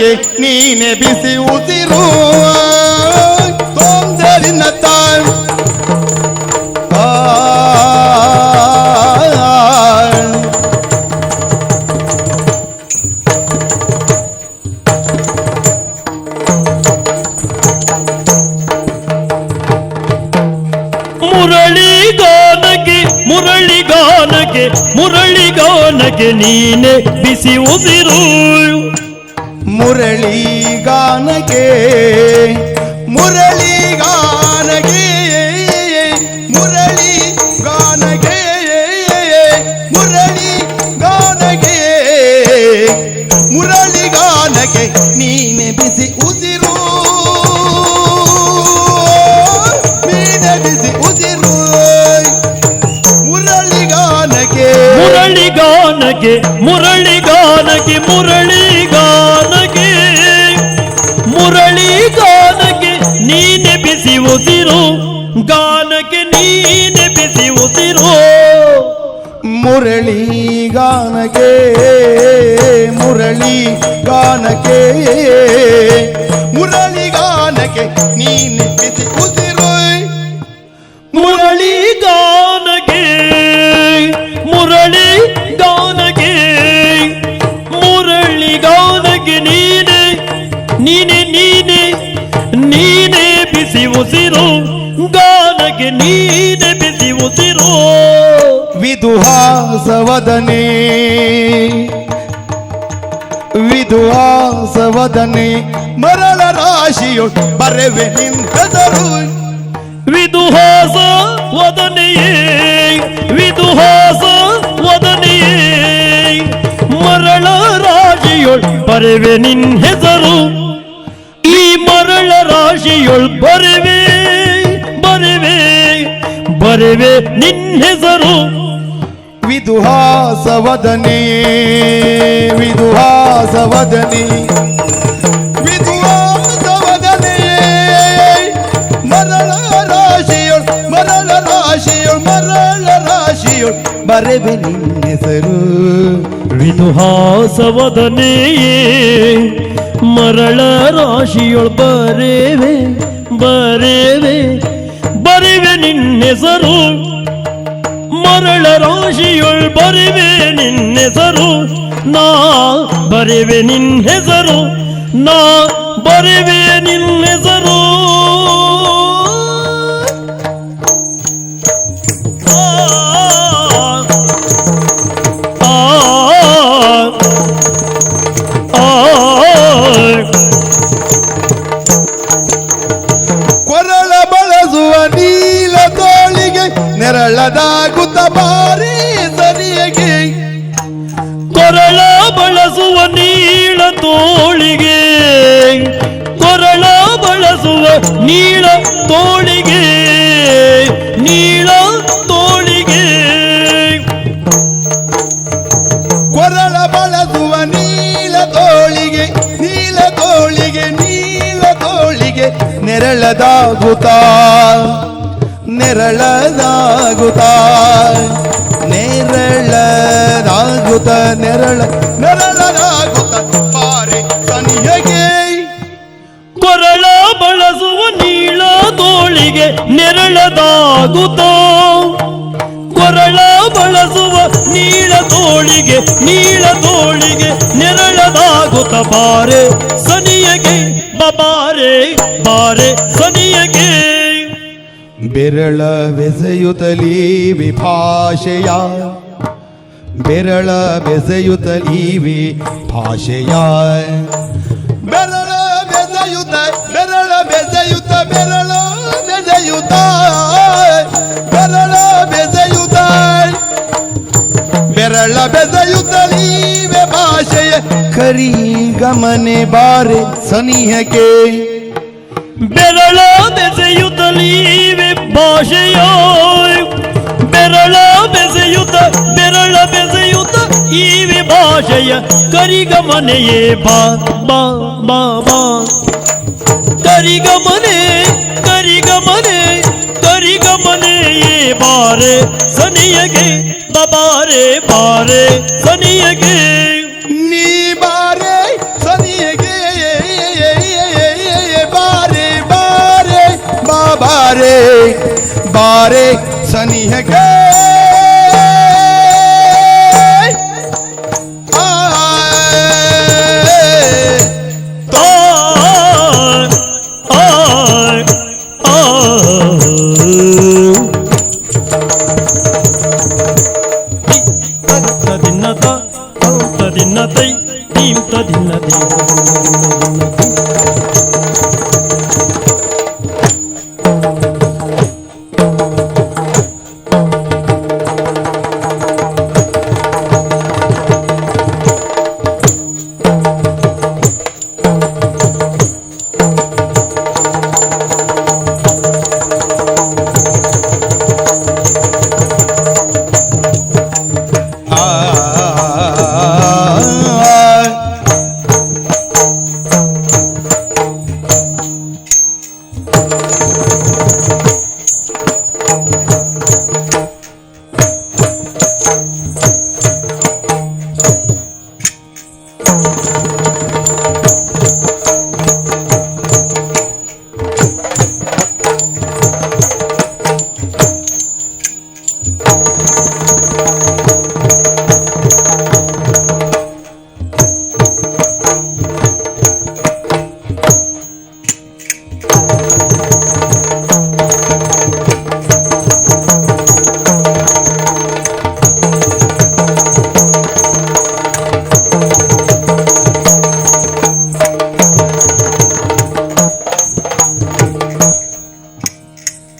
ಗಾನಕ್ಕೆ ನೀನೆ ಬಿಸಿ ಉಸಿರು. ಸೋಂದರಿನ ತಾಳ್. ಆ. ಮುರಳಿ ಗಾನಗೆ ಮುರಳಿ ಗಾನಗೆ ಮುರಳಿ ಗಾನಗೆ ನೀನೆ ಬಿಸಿ ಉಸಿರು. ಮುರಳಿ ಗಾನಗೆ ಮುರಳಿ ಗಾನಗೆ ಮುರಳಿ ಗಾನಗೆ ಮುರಳಿ ಗಾನಗೆ ಮುರಳಿ ಗಾನಗೆ ನೀನೆ ಬಿಸಿ ಉಸಿರು. ನೀನೆ ಬಿಸಿ ಉಸಿರು. ಮುರಳಿ ಗಾನಗೆ ಮುರಳಿ ಗಾನಗೆ, ಮುರಳಿ ಉಸಿರು ಮುರಳಿ ಗಾನಗೆ ಮುರಳಿ ಗಾನಗೆ. ಮುರಳಿ ಗಾನಗೆ ನೀನೆ ಬಿಸಿ ಉಸಿರು ಮುರಳಿ ಗಾನಗೆ ಮುರಳಿ ಗಾನಗೆ. ಮುರಳಿ ಗಾನಗೆ ನೀನೆ ನೀನೆ ನೀನೆ ನೀನೆ ಬಿಸಿ ಉಸಿರು. ಗಾನಗೆ ನೀನೆ ಬಿಸಿ ಉಸಿರು ವಿದುಹಾಸವದನೆ. ವಿದುಹಾಸವದನೆ. ಮರಳ ರಾಶಿಯು ಬರೆವೆ ನಿಂತದರು. ವಿದುಹಾಸ ವದನೆಯೇ ವಿದುಹಾಸ ವದನೆಯೇ ಮರಳ ರಾಶಿಯೊಳ್ ಬರೆವೆ ನಿನ್ ಹೆಸರು ಈ ಮರಳ ರಾಶಿಯೊಳ್ ಬರೆವೆ ಬರೆವೆ ನಿನ್ನೆಸರು ವಿದುಹಾಸವದನೆ ವಿದುಹಾಸವದನೆ ವಿದುಹಾಸವದನೆ ಮರಳ ರಾಶಿಯೊಳ್ ಮರಳ ರಾಶಿಯೊಳ್ ಮರಳ ರಾಶಿಯೊಳ್ ಬರೆವೆ ನಿನ್ನೆಸರು ವಿದುಹಾಸವದನೆಯೇ ಮರಳ ರಾಶಿಯೊಳ್ ಬರೆವೆ ಬರೆವೆ. ಬರೆವೆ ನಿನ್ನೆಸರು. ಮರಳ ರಾಶಿಯೊಳ್ ಬರಿವೆ ನಿನ್ನೆಸರು. ನಾ ಬರೆವೆ ನಿನ್ನೆಸರು. ನಾ ಬರೆವೆ ನಿನ್ ತೋಳಿಗೆ ನೆರಳದಾಗುತ್ತ ಬಾರಿ ಸರಿಯಗೆ. ಕೊರಳ ಬಳಸುವ ನೀಳ ತೋಳಿಗೆ. ಕೊರಳ ಬಳಸುವ ನೀಳ ತೋಳಿಗೆ. ನೀಳ ತೋಳಿಗೆ. ಕೊರಳ ಬಳಸುವ ನೀಲ ತೋಳಿಗೆ ನೀಲ ತೋಳಿಗೆ ನೀಲ ತೋಳಿಗೆ ನೆರಳದಾಗುತ್ತ. ನೆರಳದಾಗುತ್ತ. ನೆರಳದಾಗುತ್ತ, ನೆರಳ ನೆರಳದಾಗುತ್ತ ಬಾರೆ ಸನಿಯಗೆ ಕೊರಳ ಬಳಸುವ ನೀಳ ತೋಳಿಗೆ ನೆರಳದಾಗುತ್ತ. ಕೊರಳ ಬಳಸುವ ನೀಳ ತೋಳಿಗೆ ನೀಳ ತೋಳಿಗೆ ನೆರಳದಾಗುತ್ತ. ಬಾರೆ ಸನಿಯಗೆ ಬಾರೆ ಬಾರೆ ಸನಿಯಗೆ ಬೆರಳ ಬೆಸೆಯುತ್ತಲೀ ವಿಭಾಷೆಯ ಬೆರಳ ಬೆಸೆಯುತ್ತಲೀ ವಿಭಾಷೆಯ ಬೆರಳ ಬೆಸೆಯುತ್ತ ಬೆರಳ ಬೆಸೆಯುತ್ತ ಬೆರಳ ಬೆಸೆಯುತ್ತ ಬೆರಳ ಬೆಸೆಯುತ್ತ ಬೆರಳ ಬೆಸೆಯುತ್ತಲೀ ಭಾಷೆಯ ಕರಿ ಗಮನೆ ಬಾರೆ ಸನಿಹಕ್ಕೆ ಬೆರಳ 유달리 왜 보셔요 베럴라 베세 유다 베럴라 베세 유다 이왜 보셔야 거리가 머네에 바바바바 거리가 머네 거리가 머네 거리가 머네에 바래 선이에게 바바래 바래 선이에게 पारे सनी है के Música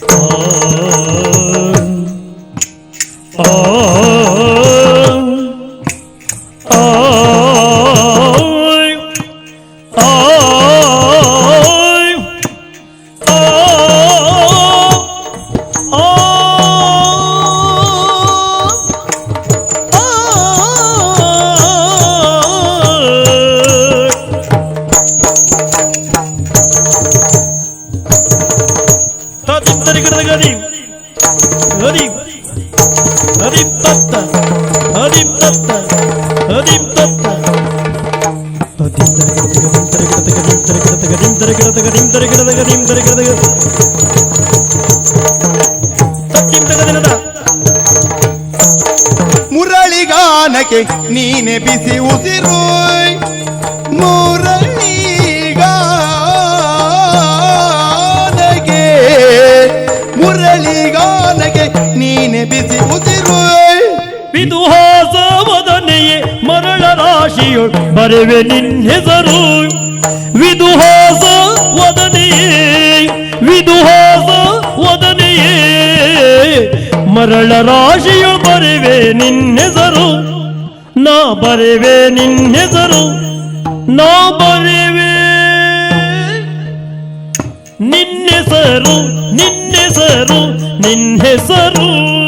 啊。ಮುರಳಿಗಾನಕ್ಕೆ ನೀನೆ ಬಿಸಿ ಉಸಿರು ಮುರಳಿಗಾನಗೆ ರಾಶಿಯೊಳ್ ಬರೆವೆ ನಿನ್ ಹೆಸರು ವಿದುಹಾಸ ವಿದು ವದನೆಯೇ. ಮರಳ ರಾಶಿಯು ಬರೆವೆ ನಿನ್ ಹೆಸರು ನಾ ಬರೆವೆ ನಿನ್ ಹೆಸರು ನಾ ಬರೆವೆ ನಿನ್ನೆಸರು ನಿನ್ನೆಸರು ನಿನ್ನೆಸರು.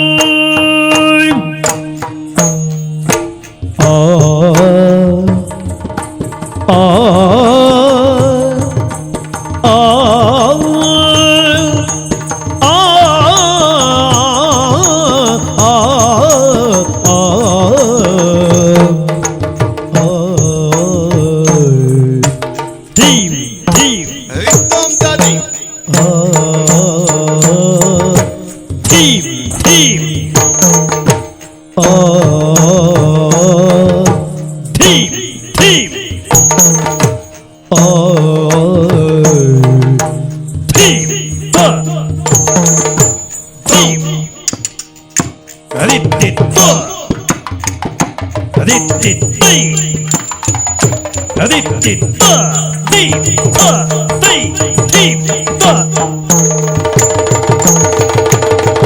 Team,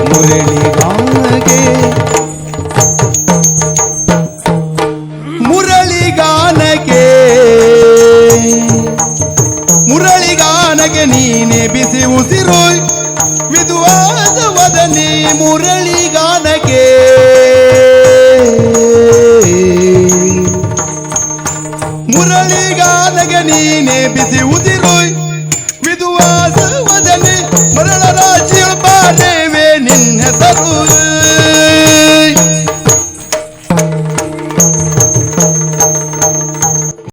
முரளிதா ನೀನೆ ಬಿಸಿ ಉಸಿರು